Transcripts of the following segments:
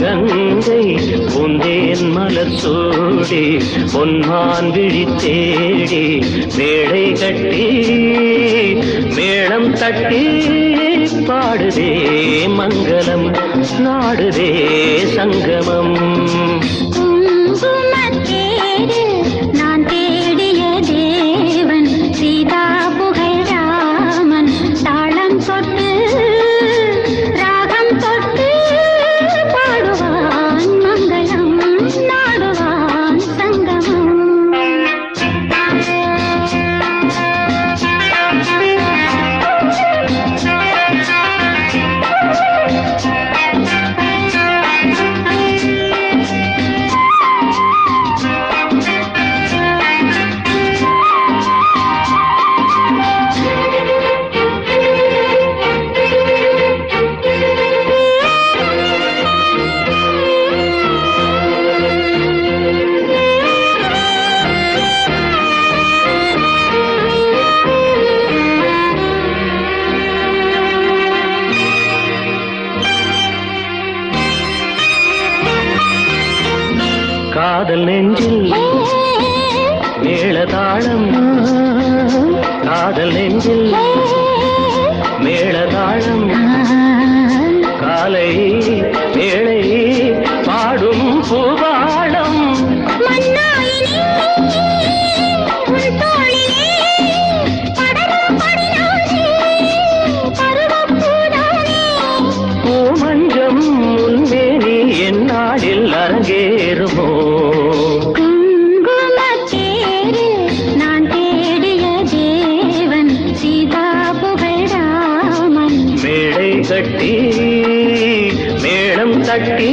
கங்கை உந்தேன் மலர் சூடி பொன்மான் விழி தேடி மேடை கட்டி மேளம் தட்டி பாடுதே மங்களம் நாடுதே சங்கமம். காதல் நெஞ்சில். மேளதாளம் காதல் நெஞ்சில். சக்தி மேளம் தட்டி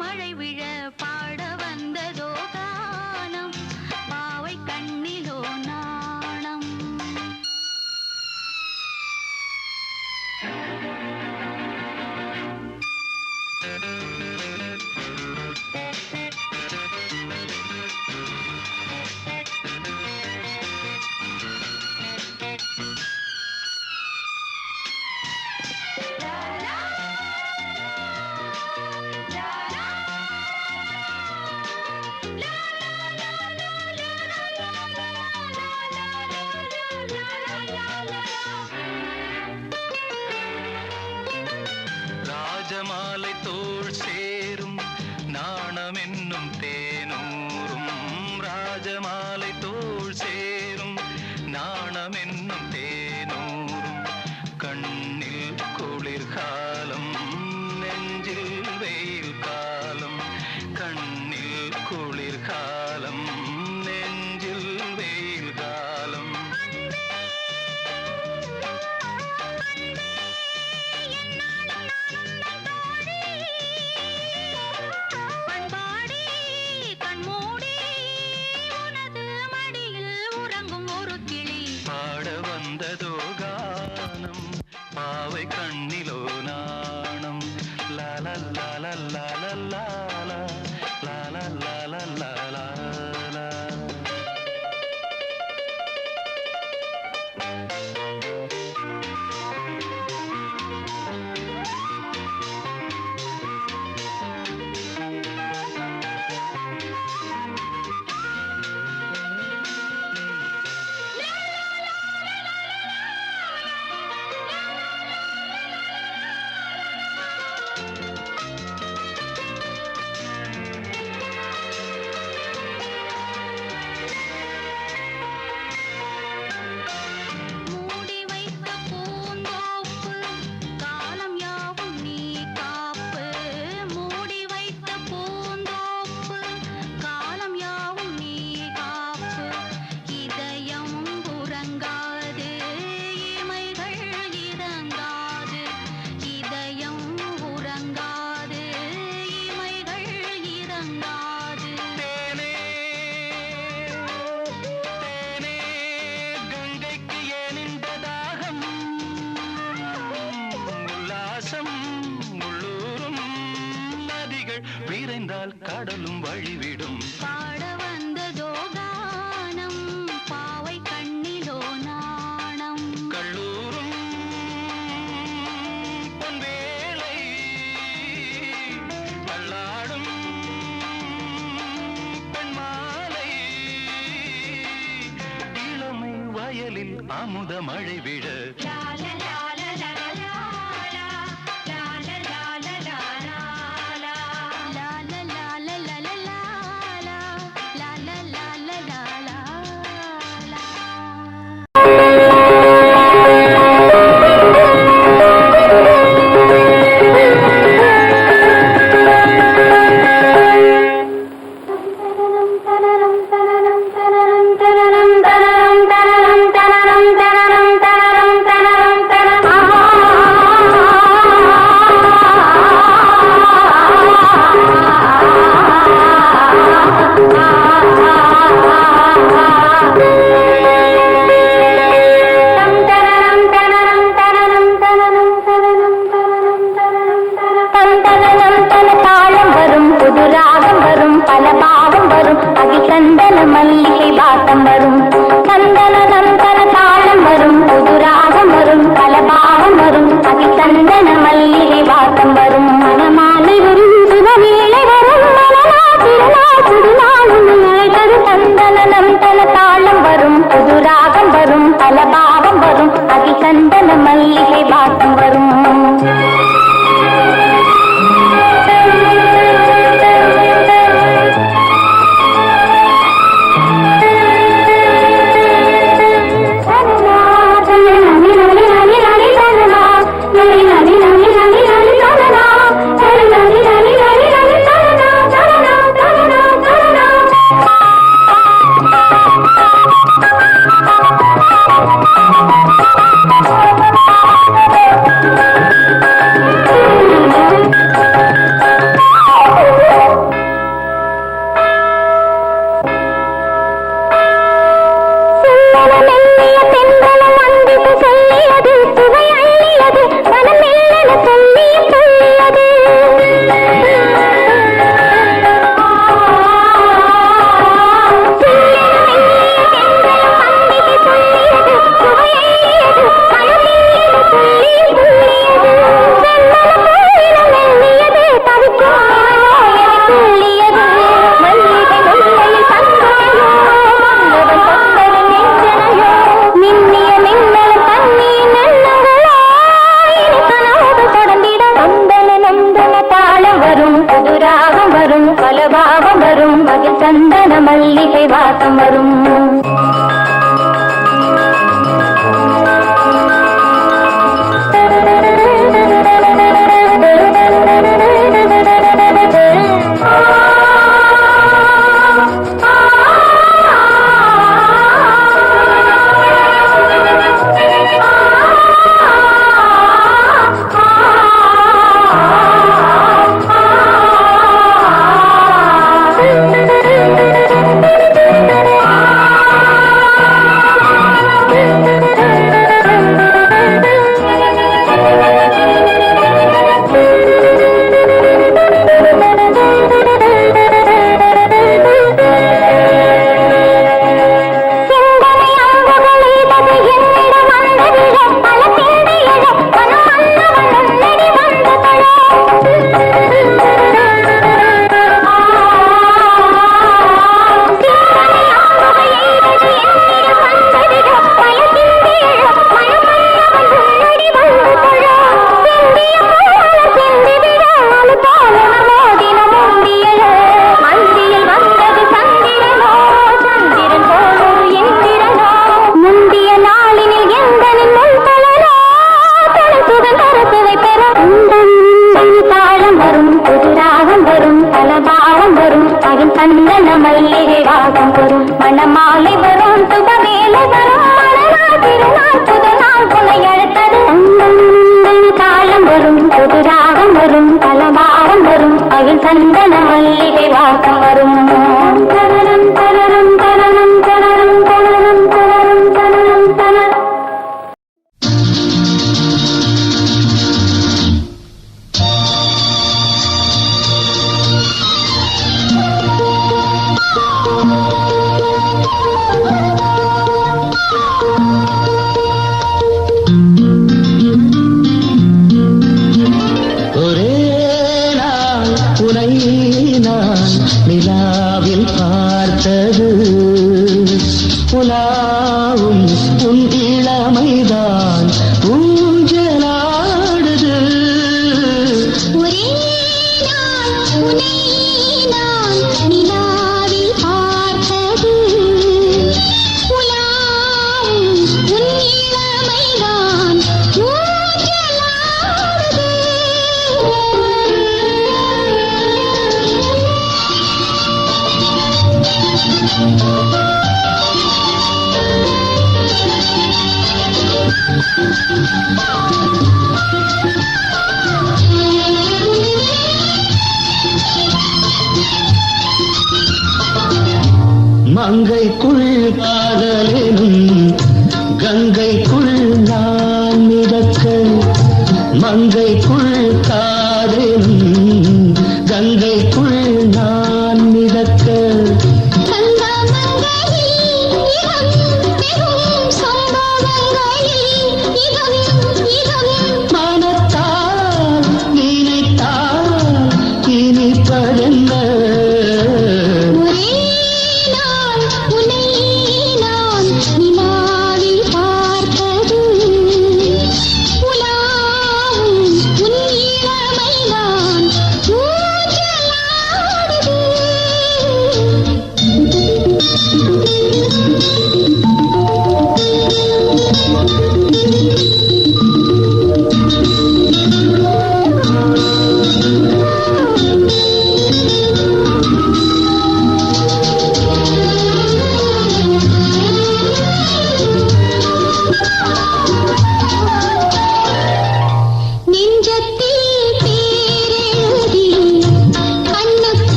மழை விழ பா மாலை தோல் சேரும் நாணம் என்னும் தே நதிகள் விரைந்தால் கடலும் வழிவிடும். பாட வந்ததோ கானம் பாவை கண்ணிலோ நாணம். கல்லூரும் பொன்வேலை தள்ளாடும் பெண்மாலை இளமை வயலில் அமுத மழை விழ பல பாவம் வரும் அகிசந்தன மல்லிகை வாசம் வரும். சந்தனம் தன தாளம் வரும். புது ராகம் வரும். பல பாவம் வரும் அகிசந்தன மல்லிகை வாசம் வரும். மனமாலை வரும். சுபவேளை வரும். மனநா திருநாள் புதுநாள் சந்தனம் தன தாளம் வரும். புது ராகம் வரும். பல பாவம் வரும் அகிசந்தன மல்லிகை வாசம் வரும். மரணமல்லி விவாகம் வரும் மணமாலை வரும் துப வேலை வரும் திருநாள் புது நாள் புனை அழுத்தது காலம் வரும் புது ராகம் வரும் தலவாரம் வரும் அகில் சந்தன மல்லி விவாகம் வரும். மங்கைக்குள் காதலெனும் கங்கைக்குள் நான் மிதக்க மங்கை